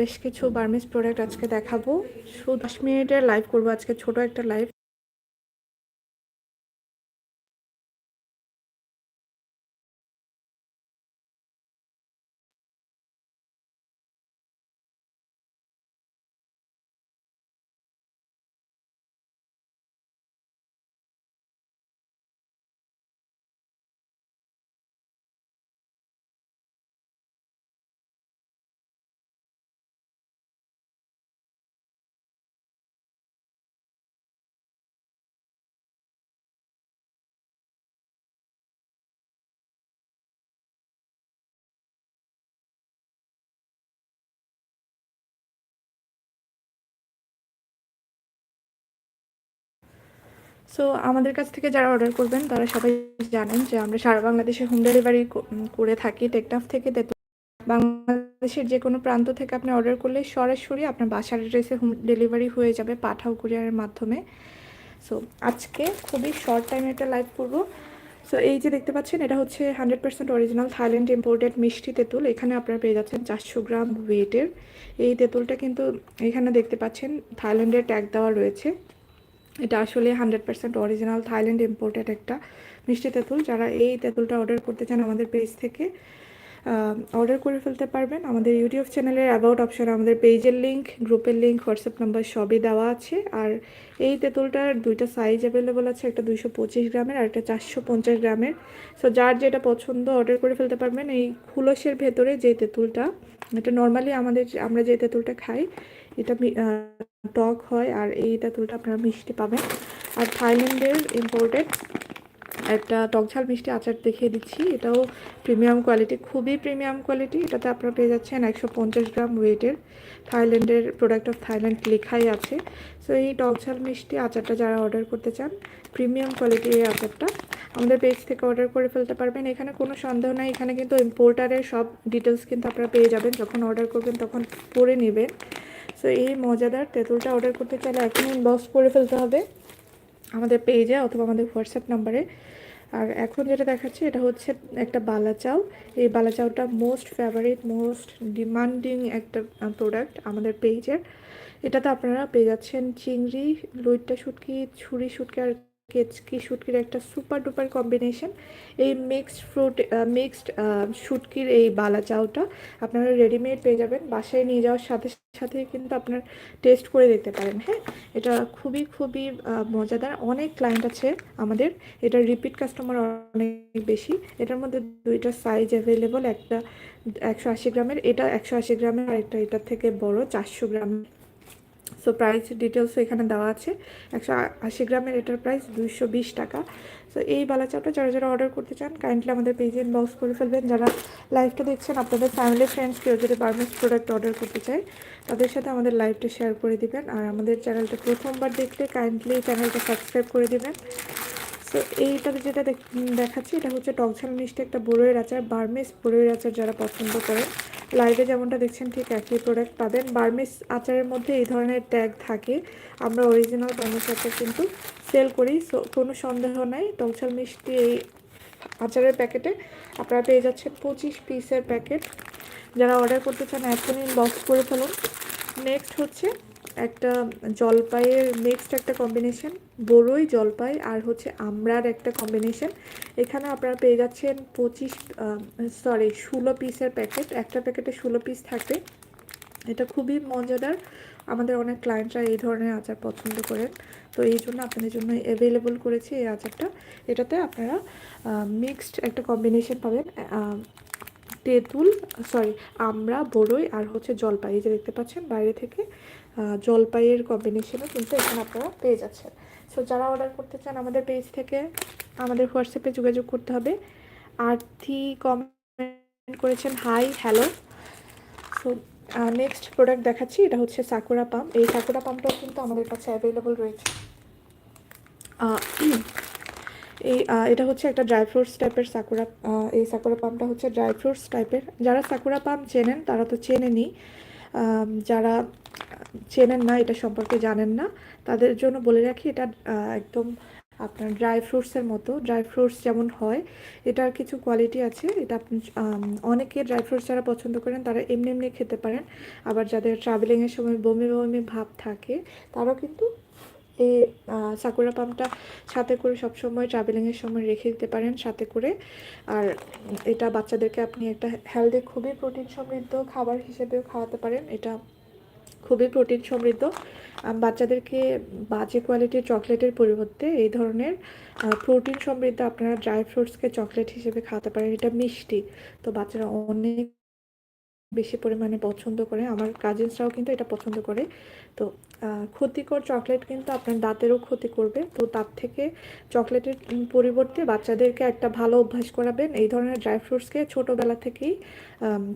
বেশ কিছু Burmese product আজকে দেখাবো। শুধু দশ মিনিটের লাইভ করব আজকে, ছোট একটা লাইভ সো আমাদের কাছ থেকে যারা অর্ডার করবেন, তারা সবাই জানেন যে আমরা সারা বাংলাদেশে হোম ডেলিভারি করে থাকি টেকটাফ থেকে। বাংলাদেশের যে কোনো প্রান্ত থেকে আপনি অর্ডার করলে সরাসরি আপনার বাসার অ্যাড্রেসে হোম ডেলিভারি হয়ে যাবে পাঠাও কুরিয়ারের মাধ্যমে। সো আজকে খুবই শর্ট টাইমে একটা লাইভ করব। সো এই যে দেখতে পাচ্ছেন, এটা হচ্ছে hundred percent original Thailand imported মিষ্টি তেঁতুল। এখানে আপনারা পেয়ে যাচ্ছেন চারশো গ্রাম ওয়েটের এই তেঁতুলটা কিন্তু এখানে দেখতে পাচ্ছেন থাইল্যান্ডের ট্যাগ দেওয়া রয়েছে। এটা আসলে hundred percent original Thailand imported একটা মিষ্টি তেঁতুল। যারা এই তেঁতুলটা অর্ডার করতে চান আমাদের পেজ থেকে অর্ডার করে ফেলতে পারবেন। আমাদের ইউটিউব চ্যানেলের অ্যাবাউট অপশানে আমাদের পেজের লিঙ্ক গ্রুপের লিঙ্ক হোয়াটসঅ্যাপ নাম্বার সবই দেওয়া আছে। আর এই তেঁতুলটার দুইটা সাইজ অ্যাভেলেবল আছে, একটা দুইশো পঁচিশ গ্রামের আর একটা চারশো পঞ্চাশ গ্রামের। সো যার যেটা পছন্দ অর্ডার করে ফেলতে পারবেন। এই খুলসের ভেতরে যে তেঁতুলটা, এটা নর্মালি আমাদের, আমরা যে তেঁতুলটা খাই এটা টক হয় আর এই তেঁতুলটা আপনারা মিষ্টি পাবেন। আর থাইল্যান্ডের ইম্পোর্টেড একটা টকঝাল মিষ্টি আচার দেখিয়ে দিচ্ছি। এটাও প্রিমিয়াম কোয়ালিটি খুবই প্রিমিয়াম কোয়ালিটি এটাতে আপনারা পেয়ে যাচ্ছেন একশো পঞ্চাশ গ্রাম ওয়েটের থাইল্যান্ডের প্রোডাক্ট অফ থাইল্যান্ড লেখাই আছে। সো এই টকঝাল মিষ্টি আচারটা যারা অর্ডার করতে চান প্রিমিয়াম কোয়ালিটির এই আচারটা আমাদের পেজ থেকে অর্ডার করে ফেলতে পারবেন। এখানে কোনো সন্দেহ নাই, এখানে কিন্তু ইম্পোর্টারের সব ডিটেলস কিন্তু আপনারা পেয়ে যাবেন। যখন অর্ডার করবেন, তখন পরে নেবেন। সো এই মজাদার তেঁতুলটা অর্ডার করতে চাইলে এখন ইনবক্স করে ফেলতে হবে আমাদের পেজে অথবা আমাদের হোয়াটসঅ্যাপ নাম্বারে আর এখন যেটা দেখাচ্ছি, এটা হচ্ছে একটা বালা চাউ এই বালা চাউটা মোস্ট ফেভারিট মোস্ট ডিমান্ডিং একটা প্রোডাক্ট আমাদের পেজের এটাতে আপনারা পেয়ে যাচ্ছেন চিংড়ি, লইট্টা শুটকি, ছুরি শুটকি আর কেচকি শুটকির একটা সুপার ডুপার কম্বিনেশন এই মিক্সড ফ্রুট মিক্সড শুটকির এই বালা চাউটা আপনারা রেডিমেড পেয়ে যাবেন। বাসায় নিয়ে যাওয়ার সাথে সাথে কিন্তু আপনার টেস্ট করে দেখতে পারেন হ্যাঁ? এটা খুবই খুবই মজাদার। অনেক ক্লায়েন্ট আছে আমাদের। এটা রিপিট কাস্টমার অনেক বেশি। এটার মধ্যে দুইটা সাইজ অ্যাভেলেবল একটা একশো আশি গ্রামের, এটা একশো আশি গ্রামের, আর একটা এটার থেকে বড় চারশো গ্রামের। সো প্রাইস ডিটেলসও এখানে দেওয়া আছে। একশো আশি গ্রামের এটার প্রাইস দুইশো বিশ টাকা। সো এই বালা চাপটা যারা যারা অর্ডার করতে চান কাইন্ডলি আমাদের পেজে ইনবক্স করে ফেলবেন। যারা লাইভটা দেখছেন, আপনাদের ফ্যামিলি ফ্রেন্ডস কেউ যদি বার্মিস প্রোডাক্ট অর্ডার করতে চায়, তাদের সাথে আমাদের লাইভটা শেয়ার করে দিবেন। আর আমাদের চ্যানেলটা প্রথমবার দেখলে কাইন্ডলি চ্যানেলটা সাবস্ক্রাইব করে দিবেন। সো এইটাতে যেটা দেখাচ্ছি, এটা হচ্ছে টকঝাল মিষ্টি একটা বড়ইয়ের আচার, বার্মেস বড়ইয়ের আচার যারা পছন্দ করে। লাইভে যেমনটা দেখছেন, ঠিক একই প্রোডাক্ট পাবেন। বার্মেস আচারের মধ্যে এই ধরনের ট্যাগ থাকে। আমরা অরিজিনাল বার্মিস আচার কিন্তু সেল করি সো কোনো সন্দেহ নাই। টকঝাল মিষ্টি এই আচারের প্যাকেটে আপনারা পেয়ে যাচ্ছেন পঁচিশ পিসের প্যাকেট। যারা অর্ডার করতে চান, এখনই বক্স করে ফেলুন। নেক্সট হচ্ছে একটা জলপাইয়ের নেক্সট একটা কম্বিনেশন বড়ই জলপাই আর হচ্ছে আমরার একটা কম্বিনেশন এখানে আপনারা পেয়ে যাচ্ছেন পঁচিশ সরি ষোলো পিসের প্যাকেট একটা প্যাকেটে ষোলো পিস থাকবে। এটা খুবই মজাদার। আমাদের অনেক ক্লায়েন্টরা এই ধরনের আচার পছন্দ করেন। তো এই জন্য আপনাদের জন্য অ্যাভেলেবল করেছি এই আচারটা। এটাতে আপনারা মিক্সড একটা কম্বিনেশন পাবেন। তেঁতুল সরি আমরা বড়ই আর হচ্ছে জলপাই। এই যে দেখতে পাচ্ছেন বাইরে থেকে জলপাইয়ের কম্বিনেশনও কিন্তু এখানে আপনারা পেয়ে যাচ্ছেন। সো যারা অর্ডার করতে চান আমাদের পেজ থেকে, আমাদের হোয়াটসঅ্যাপে যোগাযোগ করতে হবে। আর্থি কমেন্ট করেছেন hi hello so next product দেখাচ্ছি, এটা হচ্ছে সাকুরা পাম্প এই সাকুরা পাম্পটাও কিন্তু আমাদের কাছে অ্যাভেলেবল রয়েছে। এই এটা হচ্ছে একটা ড্রাই ফ্রুটস টাইপের সাকুরা এই সাকুরা পাম্পটা হচ্ছে ড্রাই ফ্রুটস টাইপের যারা সাকুরা পাম্প চেনেন, তারা তো চেনেনি যারা চেনেন না, এটা সম্পর্কে জানেন না, তাদের জন্য বলে রাখি, এটা একদম আপনার ড্রাই ফ্রুটসের মতো। ড্রাই ফ্রুটস যেমন হয়, এটার কিছু কোয়ালিটি আছে। এটা আপনি অনেকে ড্রাই ফ্রুটস যারা পছন্দ করেন, তারা এমনি এমনি খেতে পারেন। আবার যাদের ট্রাভেলিংয়ের সময় বমি বমি ভাব থাকে, তারাও কিন্তু এই সাকুরা পামটা সাথে করে সবসময় ট্রাভেলিংয়ের সময় রেখে দিতে পারেন সাথে করে। আর এটা বাচ্চাদেরকে আপনি একটা হেলদি খুবই প্রোটিন সমৃদ্ধ খাবার হিসেবেও খাওয়াতে পারেন। এটা খুবই প্রোটিন সমৃদ্ধ। বাচ্চাদেরকে বাজে কোয়ালিটির চকলেটের পরিবর্তে এই ধরনের প্রোটিন সমৃদ্ধ আপনারা ড্রাই ফ্রুটসকে চকলেট হিসেবে খাওয়াতে পারেন। এটা মিষ্টি। তো বাচ্চারা অনেক বেশি পরিমাণে পছন্দ করে। আমার কাজিনসরাও কিন্তু এটা পছন্দ করে। তো ক্ষতিকর চকলেট কিন্তু আপনার দাঁতেরও ক্ষতি করবে। তো তার থেকে চকলেটের পরিবর্তে বাচ্চাদেরকে একটা ভালো অভ্যাস করাবেন। এই ধরনের ড্রাই ফ্রুটসকে ছোটোবেলা থেকেই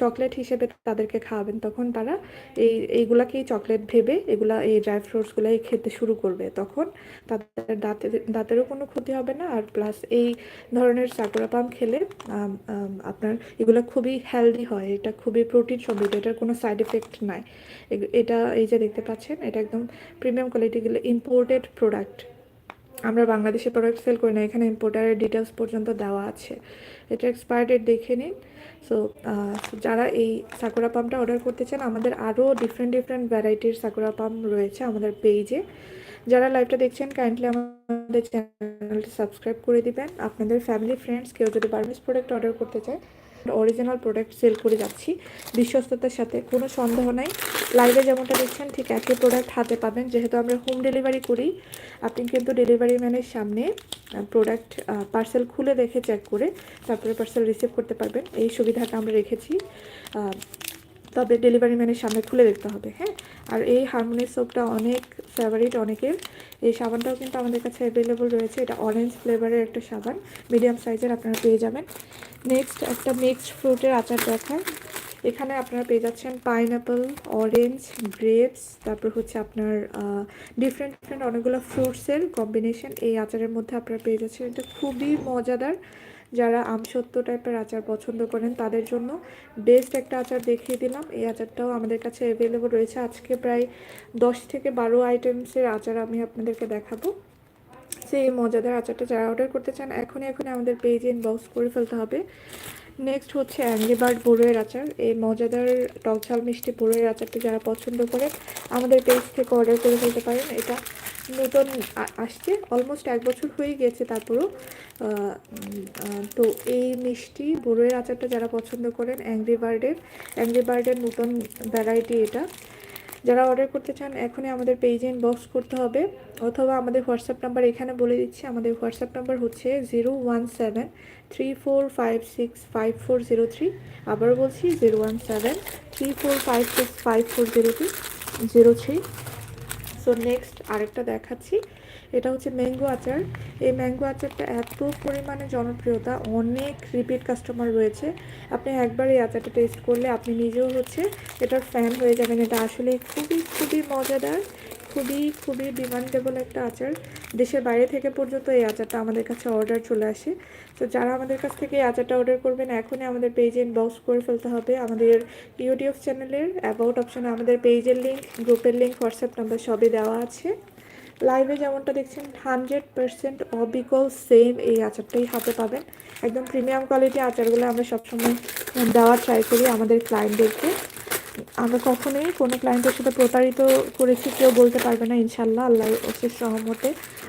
চকলেট হিসেবে তাদেরকে খাওয়াবেন। তখন তারা এই, এইগুলাকেই চকলেট ভেবে এগুলা, এই ড্রাই ফ্রুটসগুলাই খেতে শুরু করবে। তখন তাদের দাঁতের, দাঁতেরও কোনো ক্ষতি হবে না। আর প্লাস এই ধরনের সাকুরা পাম খেলে আপনার এগুলো খুবই হেলদি হয়। এটা খুবই প্রোটিন সমৃদ্ধ। এটার কোনো সাইড এফেক্ট নাই। এটা এই যে দেখতে পাচ্ছেন, এটা একদম প্রিমিয়াম কোয়ালিটিগুলো ইম্পোর্টেড প্রোডাক্ট আমরা বাংলাদেশে প্রোডাক্ট সেল করি না, এখানে ইম্পোর্টারের ডিটেলস পর্যন্ত দেওয়া আছে। এটা এক্সপায়ার ডেট দেখে নিন। সো যারা এই সাকুরা পাম্পটা অর্ডার করতে চান, আমাদের আরও ডিফারেন্ট ডিফারেন্ট ভ্যারাইটির সাকুরা পাম্প রয়েছে আমাদের পেজে যারা লাইভটা দেখছেন কাইন্ডলি আমাদের চ্যানেলটি সাবস্ক্রাইব করে দিবেন। আপনাদের ফ্যামিলি ফ্রেন্ডস কেউ যদি বার্মিস প্রোডাক্ট অর্ডার করতে চায় অরিজিনাল প্রোডাক্ট সেল করে যাচ্ছি। বিশ্বস্ততার সাথে কোনো সন্দেহ নাই। লাইভে যেমনটা দেখছেন, ঠিক একই প্রোডাক্ট হাতে পাবেন। যেহেতু আমরা হোম ডেলিভারি করি, আপনি কিন্তু ডেলিভারি ম্যানের সামনে প্রোডাক্ট পার্সেল খুলে দেখে চেক করে তারপরে পার্সেল রিসিভ করতে পারবেন। এই সুবিধাটা আমরা রেখেছি। তবে ডেলিভারি ম্যানের সামনে খুলে দেখতে হবে হ্যাঁ? আর এই হারমোনি সোপটা অনেক ফেভারিট অনেকের। এই সাবানটাও কিন্তু আমাদের কাছে অ্যাভেলেবল রয়েছে। এটা অরেঞ্জ ফ্লেভারের একটা সাবান মিডিয়াম সাইজের আপনারা পেয়ে যাবেন। নেক্সট একটা মিক্সড ফ্রুটের আচার দেখায় এখানে আপনারা পেয়ে যাচ্ছেন পাইনঅ্যাপল অরেঞ্জ গ্রেপস তারপর হচ্ছে আপনার ডিফারেন্ট ডিফারেন্ট অনেকগুলো ফ্রুটসের কম্বিনেশন এই আচারের মধ্যে আপনারা পেয়ে যাচ্ছেন। এটা খুবই মজাদার যারা আমসত্ব টাইপের আচার পছন্দ করেন, তাদের জন্য বেস্ট একটা আচার দেখিয়ে দিলাম। এই আচারটাও আমাদের কাছে অ্যাভেলেবল রয়েছে। আজকে প্রায় দশ থেকে বারো আইটেমসের আচার আমি আপনাদেরকে দেখাবো। সেই মজাদার আচারটা যারা অর্ডার করতে চান, এখনই এখনই আমাদের পেজে ইনবক্স করে ফেলতে হবে। নেক্সট হচ্ছে অ্যাংরি বার্ড বড়ইয়ের আচার। এই মজাদার টক ঝাল মিষ্টি বড়ইয়ের আচারটা যারা পছন্দ করে আমাদের পেজ থেকে অর্ডার করে ফেলতে পারেন। এটা নতুন আসছে অলমোস্ট এক বছর হয়ে গেছে তারপরও। তো এই মিষ্টি বড়ইয়ের আচারটা যারা পছন্দ করেন অ্যাংরি বার্ডের অ্যাংরি বার্ডের নতুন ভ্যারাইটি এটা। যারা অর্ডার করতে চান, এখনই আমাদের পেজে ইনবক্স করতে হবে। অথবা আমাদের হোয়াটসঅ্যাপ নাম্বার এখানে বলে দিচ্ছি, আমাদের হোয়াটসঅ্যাপ নাম্বার হচ্ছে zero one seven three four five six five four zero three আবারও বলছি zero one seven three four five six five four zero three zero three so next আরেকটা দেখাচ্ছি। এটা হচ্ছে ম্যাঙ্গো আচার। এই ম্যাঙ্গো আচারটা এত পরিমাণে জনপ্রিয়তা, অনেক রিপিট কাস্টমার রয়েছে। আপনি একবার এই আচারটা টেস্ট করলে আপনি নিজেও হচ্ছে এটার ফ্যান হয়ে যাবেন। এটা আসলে খুবই খুবই মজাদার। খুবই খুবই ডিমান্ডেবল একটা আচার। দেশের বাইরে থেকে পর্যন্ত এই আচারটা আমাদের কাছে অর্ডার চলে আসে। তো যারা আমাদের কাছ থেকে এই আচারটা অর্ডার করবেন, এখনই আমাদের পেজে ইনবক্স করে ফেলতে হবে। আমাদের ইউটিউব চ্যানেলের অ্যাবাউট অপশানে আমাদের পেজের লিঙ্ক গ্রুপের লিঙ্ক হোয়াটসঅ্যাপ নাম্বার সবই দেওয়া আছে। লাইভে যেমনটা দেখছেন হান্ড্রেড পার্সেন্ট অবিকল সেম এই আচারটাই হাতে পাবেন। একদম প্রিমিয়াম কোয়ালিটি আচারগুলো আমরা সবসময় দেওয়ার ট্রাই করি আমাদের ক্লায়েন্টদেরকে আমরা কখনোই কোনো ক্লায়েন্টের সাথে প্রতারিত করেছি, কেউ বলতে পারবে না ইনশাল্লাহ আল্লাহ অশেষ সহমতে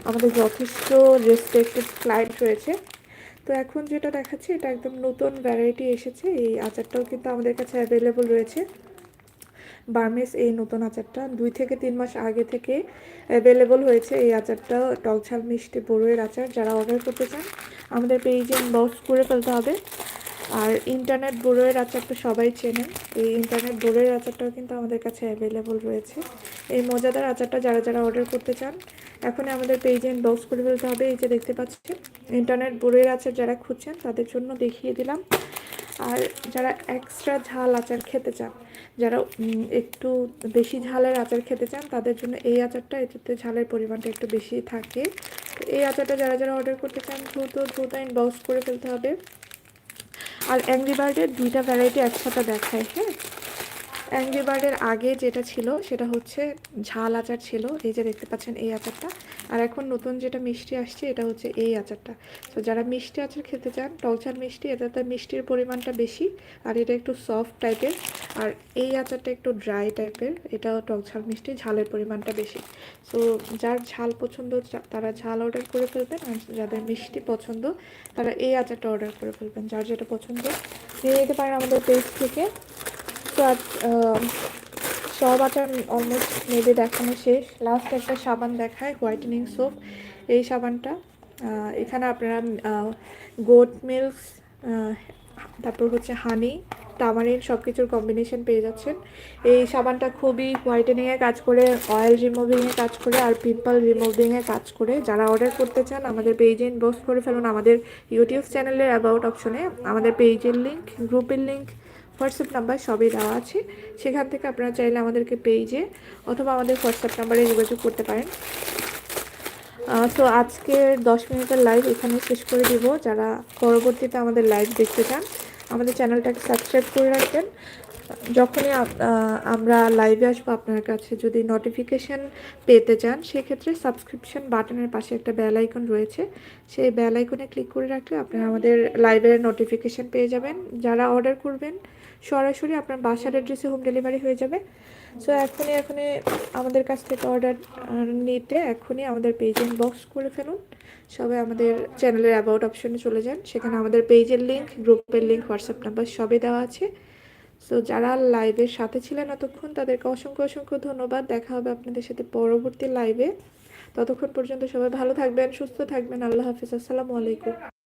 আমাদের যথেষ্ট রেসপেক্টেড ক্লায়েন্ট রয়েছে। তো এখন যেটা দেখাচ্ছি, এটা একদম নতুন ভ্যারাইটি এসেছে, এই আচারটাও কিন্তু আমাদের কাছে অ্যাভেলেবল রয়েছে। বার্মিস এই নতুন আচারটা দুই থেকে তিন মাস আগে থেকে অ্যাভেলেবল হয়েছে, এই আচারটা টক ঝাল মিষ্টি বড়ইয়ের আচার, যারা অর্ডার করতে চান, আমাদের পেজে ইনবক্স করে ফেলতে হবে। আর ইন্টারনেট বড়ইয়ের আচারটা সবাই চেনেন এই ইন্টারনেট বড়ইয়ের আচারটাও কিন্তু আমাদের কাছে অ্যাভেলেবল রয়েছে। এই মজাদার আচারটা যারা যারা অর্ডার করতে চান এখন আমাদের পেজে ইনবক্স করে ফেলতে হবে। এই যে দেখতে পাচ্ছেন ইন্টারনেট বড়ইয়ের আচার যারা খুঁজছেন, তাদের জন্য দেখিয়ে দিলাম। আর যারা এক্সট্রা ঝাল আচার খেতে চান, যারা একটু বেশি ঝালের আচার খেতে চান, তাদের জন্য এই আচারটা, এটাতে ঝালের পরিমাণটা একটু বেশি থাকে। এই আচারটা যারা যারা অর্ডার করতে চান, দ্রুত দ্রুত ইনবক্স করে ফেলতে হবে। আর অ্যাংরি বার্ডের দুইটা ভ্যারাইটি একসাথে দেখায় হ্যাঁ? অ্যাংরি বার্ডের আগে যেটা ছিল, সেটা হচ্ছে ঝাল আচার ছিল। এই যে দেখতে পাচ্ছেন এই আচারটা। আর এখন নতুন যেটা মিষ্টি আসছে, এটা হচ্ছে এই আচারটা। তো যারা মিষ্টি আচার খেতে চান টকঝাল মিষ্টি, এটাতে মিষ্টির পরিমাণটা বেশি, আর এটা একটু সফট টাইপের আর এই আচারটা একটু ড্রাই টাইপের এটাও টকঝাল মিষ্টি, ঝালের পরিমাণটা বেশি। সো যার ঝাল পছন্দ তারা ঝাল অর্ডার করে ফেলবেন, আর যাদের মিষ্টি পছন্দ, তারা এই আচারটা অর্ডার করে ফেলবেন, যার যেটা পছন্দ। নিয়ে নিতে পারেন আমাদের পেজ থেকে। তো আজ সব আচার অলমোস্ট মেয়েদের দেখানো শেষ। লাস্ট একটা সাবান দেখায় হোয়াইটেনিং সোপ এই সাবানটা এখানে আপনারা গোট মিল্ক তারপর হচ্ছে হানি টামারিন সব কিছুর কম্বিনেশন পেয়ে যাচ্ছেন। এই সাবানটা খুবই হোয়াইটেনিংয়ে কাজ করে অয়েল রিমুভিংয়ে কাজ করে, আর পিম্পল রিমুভিংয়ে কাজ করে। যারা অর্ডার করতে চান, আমাদের পেজে ইনবক্স করে ফেলুন। আমাদের ইউটিউব চ্যানেলের অ্যাবাউট অপশনে আমাদের পেজের লিঙ্ক গ্রুপের লিঙ্ক হোয়াটসঅ্যাপ নাম্বার সবই দেওয়া আছে। সেখান থেকে আপনারা চাইলে আমাদেরকে পেজে অথবা আমাদের হোয়াটসঅ্যাপ নাম্বারে যোগাযোগ করতে পারেন। তো আজকের দশ মিনিটের লাইভ এখানে শেষ করে দিব। যারা পরবর্তীতে আমাদের লাইভ দেখতে চান, আমাদের চ্যানেলটাকে সাবস্ক্রাইব করে রাখবেন। যখনই আমরা লাইভে আসব, আপনার কাছে যদি নোটিফিকেশন পেতে চান, সেক্ষেত্রে সাবস্ক্রিপশন বাটনের পাশে একটা বেল আইকন রয়েছে। সেই বেল আইকনে ক্লিক করে রাখলে আপনারা আমাদের লাইভের নোটিফিকেশন পেয়ে যাবেন। যারা অর্ডার করবেন সরাসরি আপনার বাসার অ্যাড্রেসে হোম ডেলিভারি হয়ে যাবে। সো এখনই এখনই আমাদের কাছ থেকে অর্ডার নিতে এখনই আমাদের পেজ ইনবক্স করে ফেলুন। সবাই আমাদের চ্যানেলের অ্যাবাউট অপশনে চলে যান। সেখানে আমাদের পেজের লিঙ্ক গ্রুপের লিঙ্ক হোয়াটসঅ্যাপ নাম্বার সবই দেওয়া আছে। সো যারা লাইভের সাথে ছিলেন এতক্ষণ, তাদেরকে অসংখ্য অসংখ্য ধন্যবাদ। দেখা হবে আপনাদের সাথে পরবর্তী লাইভে ততক্ষণ পর্যন্ত সবাই ভালো থাকবেন, সুস্থ থাকবেন। আল্লাহ হাফিজ। আসসালামু আলাইকুম।